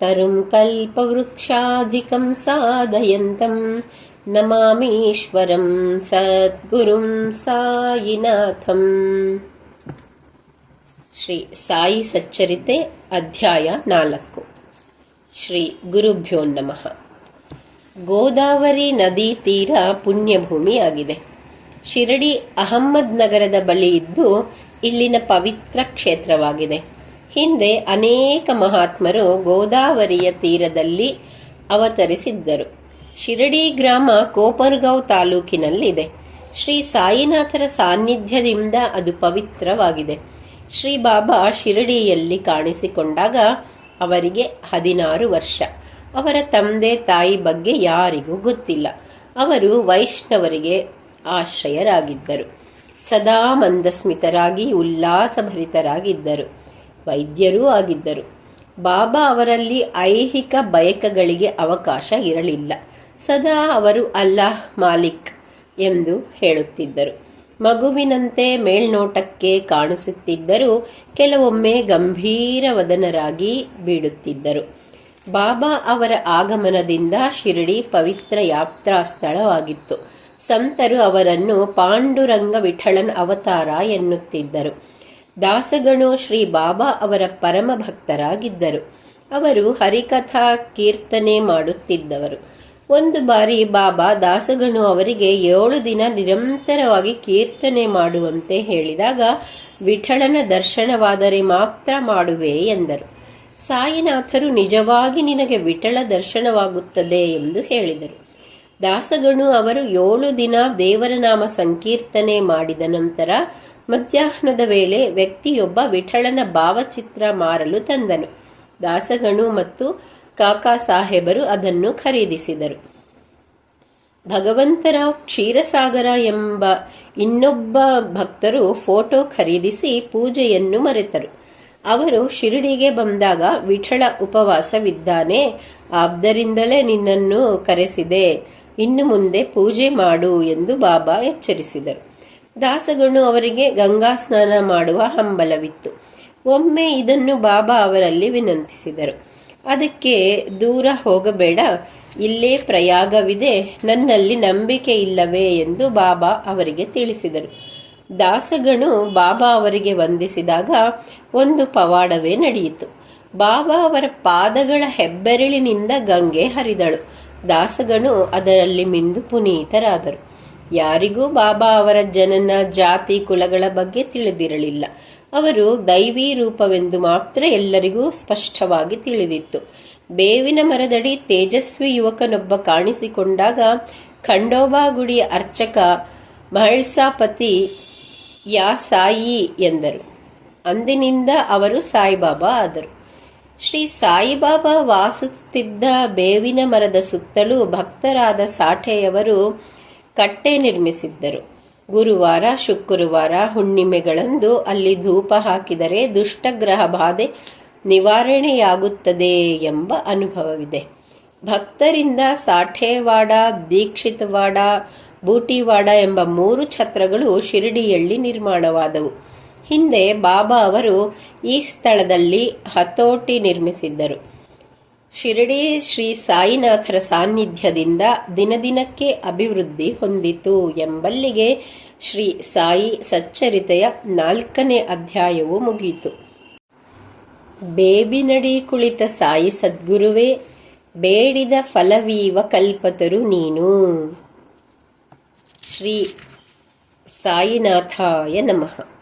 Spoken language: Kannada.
तं ತರುಂ ಕಲ್ಪವೃಕ್ಷಾಧಿಕಂ ಸಾಧಯಂತಂ ನಮಾಮೀಶ್ವರಂ ಸದ್ಗುರುಂ ಸಾಯಿನಾಥಂ ಶ್ರೀ ಸಾಯಿ ಸಚ್ಚರಿತೆ ಅಧ್ಯಾಯ ನಾಲ್ಕು ಶ್ರೀ ಗುರುಭ್ಯೋ ನಮಃ ಗೋದಾವರಿ ನದಿ ತೀರ ಪುಣ್ಯಭೂಮಿಯಾಗಿದೆ ಶಿರಡಿ ಅಹಮ್ಮದ್ ನಗರದ ಬಳಿ ಇದ್ದು ಇಲ್ಲಿನ ಪವಿತ್ರ ಕ್ಷೇತ್ರವಾಗಿದೆ. ಹಿಂದೆ ಅನೇಕ ಮಹಾತ್ಮರು ಗೋದಾವರಿಯ ತೀರದಲ್ಲಿ ಅವತರಿಸಿದ್ದರು. ಶಿರಡಿ ಗ್ರಾಮ ಕೋಪರ್ಗಾಂವ್ ತಾಲೂಕಿನಲ್ಲಿದೆ. ಶ್ರೀ ಸಾಯಿನಾಥರ ಸಾನ್ನಿಧ್ಯದಿಂದ ಅದು ಪವಿತ್ರವಾಗಿದೆ. ಶ್ರೀ ಬಾಬಾ ಶಿರಡಿಯಲ್ಲಿ ಕಾಣಿಸಿಕೊಂಡಾಗ ಅವರಿಗೆ ಹದಿನಾರು ವರ್ಷ. ಅವರ ತಂದೆ ತಾಯಿ ಬಗ್ಗೆ ಯಾರಿಗೂ ಗೊತ್ತಿಲ್ಲ. ಅವರು ವೈಷ್ಣವರಿಗೆ ಆಶ್ರಯರಾಗಿದ್ದರು. ಸದಾ ಮಂದಸ್ಮಿತರಾಗಿ, ಉಲ್ಲಾಸಭರಿತರಾಗಿದ್ದರು. ವೈದ್ಯರೂ ಆಗಿದ್ದರು. ಬಾಬಾ ಅವರಲ್ಲಿ ಐಹಿಕ ಬಯಕಗಳಿಗೆ ಅವಕಾಶ ಇರಲಿಲ್ಲ. ಸದಾ ಅವರು ಅಲ್ಲಾಹ್ ಮಾಲಿಕ್ ಎಂದು ಹೇಳುತ್ತಿದ್ದರು. ಮಗುವಿನಂತೆ ಮೇಲ್ನೋಟಕ್ಕೆ ಕಾಣಿಸುತ್ತಿದ್ದರೂ ಕೆಲವೊಮ್ಮೆ ಗಂಭೀರ ವದನರಾಗಿ ಬೀಡುತ್ತಿದ್ದರು ಬಾಬಾ ಅವರ ಆಗಮನದಿಂದ ಶಿರಡಿ ಪವಿತ್ರ ಯಾತ್ರಾ ಸ್ಥಳವಾಗಿತ್ತು. ಸಂತರು ಅವರನ್ನು ಪಾಂಡುರಂಗ ವಿಠಳನ್ ಅವತಾರ ಎನ್ನುತ್ತಿದ್ದರು. ದಾಸಗಣು ಶ್ರೀ ಬಾಬಾ ಅವರ ಪರಮ ಭಕ್ತರಾಗಿದ್ದರು. ಅವರು ಹರಿಕಥಾ ಕೀರ್ತನೆ ಮಾಡುತ್ತಿದ್ದವರು. ಒಂದು ಬಾರಿ ಬಾಬಾ ದಾಸಗಣು ಅವರಿಗೆ ಏಳು ದಿನ ನಿರಂತರವಾಗಿ ಕೀರ್ತನೆ ಮಾಡುವಂತೆ ಹೇಳಿದಾಗ ವಿಠಳನ ದರ್ಶನವಾದರೆ ಮಾತ್ರ ಮಾಡುವೆ ಎಂದರು. ಸಾಯಿನಾಥರು, ನಿಜವಾಗಿ ನಿನಗೆ ವಿಠಳ ದರ್ಶನವಾಗುತ್ತದೆ ಎಂದು ಹೇಳಿದರು. ದಾಸಗಣು ಅವರು ಏಳು ದಿನ ದೇವರ ನಾಮ ಸಂಕೀರ್ತನೆ ಮಾಡಿದ ನಂತರ ಮಧ್ಯಾಹ್ನದ ವೇಳೆ ವ್ಯಕ್ತಿಯೊಬ್ಬ ವಿಠಳನ ಭಾವಚಿತ್ರ ಮಾರಲು ತಂದನು. ದಾಸಗಣು ಮತ್ತು ಕಾಕಾ ಸಾಹೇಬರು ಅದನ್ನು ಖರೀದಿಸಿದರು. ಭಗವಂತರ ಕ್ಷೀರಸಾಗರ ಎಂಬ ಇನ್ನೊಬ್ಬ ಭಕ್ತರು ಫೋಟೋ ಖರೀದಿಸಿ ಪೂಜೆಯನ್ನು ಮರೆತರು. ಅವರು ಶಿರಡಿಗೆ ಬಂದಾಗ ವಿಠಳ ಉಪವಾಸವಿದ್ದಾನೆ, ಆದ್ದರಿಂದಲೇ ನಿನ್ನನ್ನು ಕರೆಸಿದೆ, ಇನ್ನು ಮುಂದೆ ಪೂಜೆ ಮಾಡು ಎಂದು ಬಾಬಾ ಎಚ್ಚರಿಸಿದರು. ದಾಸಗಣು ಅವರಿಗೆ ಗಂಗಾ ಸ್ನಾನ ಮಾಡುವ ಹಂಬಲವಿತ್ತು. ಒಮ್ಮೆ ಇದನ್ನು ಬಾಬಾ ಅವರಲ್ಲಿ ವಿನಂತಿಸಿದರು. ಅದಕ್ಕೆ, ದೂರ ಹೋಗಬೇಡ, ಇಲ್ಲೇ ಪ್ರಯಾಗವಿದೆ, ನನ್ನಲ್ಲಿ ನಂಬಿಕೆ ಇಲ್ಲವೇ? ಎಂದು ಬಾಬಾ ಅವರಿಗೆ ತಿಳಿಸಿದರು. ದಾಸಗಣು ಬಾಬಾ ಅವರಿಗೆ ವಂದಿಸಿದಾಗ ಒಂದು ಪವಾಡವೇ ನಡೆಯಿತು. ಬಾಬಾ ಅವರ ಪಾದಗಳ ಹೆಬ್ಬೆರಳಿನಿಂದ ಗಂಗೆ ಹರಿದಳು. ದಾಸಗಣು ಅದರಲ್ಲಿ ಮಿಂದು ಪುನೀತರಾದರು. ಯಾರಿಗೂ ಬಾಬಾ ಅವರ ಜನನ, ಜಾತಿ, ಕುಲಗಳ ಬಗ್ಗೆ ತಿಳಿದಿರಲಿಲ್ಲ. ಅವರು ದೈವೀ ರೂಪವೆಂದು ಮಾತ್ರ ಎಲ್ಲರಿಗೂ ಸ್ಪಷ್ಟವಾಗಿ ತಿಳಿದಿತ್ತು. ಬೇವಿನ ಮರದಡಿ ತೇಜಸ್ವಿ ಯುವಕನೊಬ್ಬ ಕಾಣಿಸಿಕೊಂಡಾಗ ಖಂಡೋಬಾ ಗುಡಿಯ ಅರ್ಚಕ ಮಹಳ್ಸಾಪತಿ ಯಾ ಸಾಯಿ ಎಂದರು. ಅಂದಿನಿಂದ ಅವರು ಸಾಯಿಬಾಬಾ ಆದರು. ಶ್ರೀ ಸಾಯಿಬಾಬಾ ವಾಸಿಸುತ್ತಿದ್ದ ಬೇವಿನ ಮರದ ಸುತ್ತಲೂ ಭಕ್ತರಾದ ಸಾಠೆಯವರು ಕಟ್ಟೆ ನಿರ್ಮಿಸಿದ್ದರು. ಗುರುವಾರ, ಶುಕ್ರವಾರ ಹುಣ್ಣಿಮೆಗಳಂದು ಅಲ್ಲಿ ಧೂಪ ಹಾಕಿದರೆ ದುಷ್ಟಗ್ರಹ ಬಾಧೆ ನಿವಾರಣೆಯಾಗುತ್ತದೆ ಎಂಬ ಅನುಭವವಿದೆ. ಭಕ್ತರಿಂದ ಸಾಠೇವಾಡ, ದೀಕ್ಷಿತವಾಡ, ಬೂಟಿವಾಡ ಎಂಬ ಮೂರು ಛತ್ರಗಳು ಶಿರಡಿಯಲ್ಲಿ ನಿರ್ಮಾಣವಾದವು. ಹಿಂದೆ ಬಾಬಾ ಅವರು ಈ ಸ್ಥಳದಲ್ಲಿ ಹತೋಟಿ ನಿರ್ಮಿಸಿದ್ದರು. ಶಿರಡಿ ಶ್ರೀ ಸಾಯಿನಾಥರ ಸಾನ್ನಿಧ್ಯದಿಂದ ದಿನದಿನಕ್ಕೆ ಅಭಿವೃದ್ಧಿ ಹೊಂದಿತು ಎಂಬಲ್ಲಿಗೆ ಶ್ರೀ ಸಾಯಿ ಸಚ್ಚರಿತೆಯ ನಾಲ್ಕನೇ ಅಧ್ಯಾಯವು ಮುಗಿಯಿತು. ಬೇಬಿನಡಿ ಕುಳಿತ ಸಾಯಿ ಸದ್ಗುರುವೇ, ಬೇಡಿದ ಫಲವೀವ ಕಲ್ಪತರು ನೀನು. ಶ್ರೀ ಸಾಯಿನಾಥಾಯ ನಮಃ.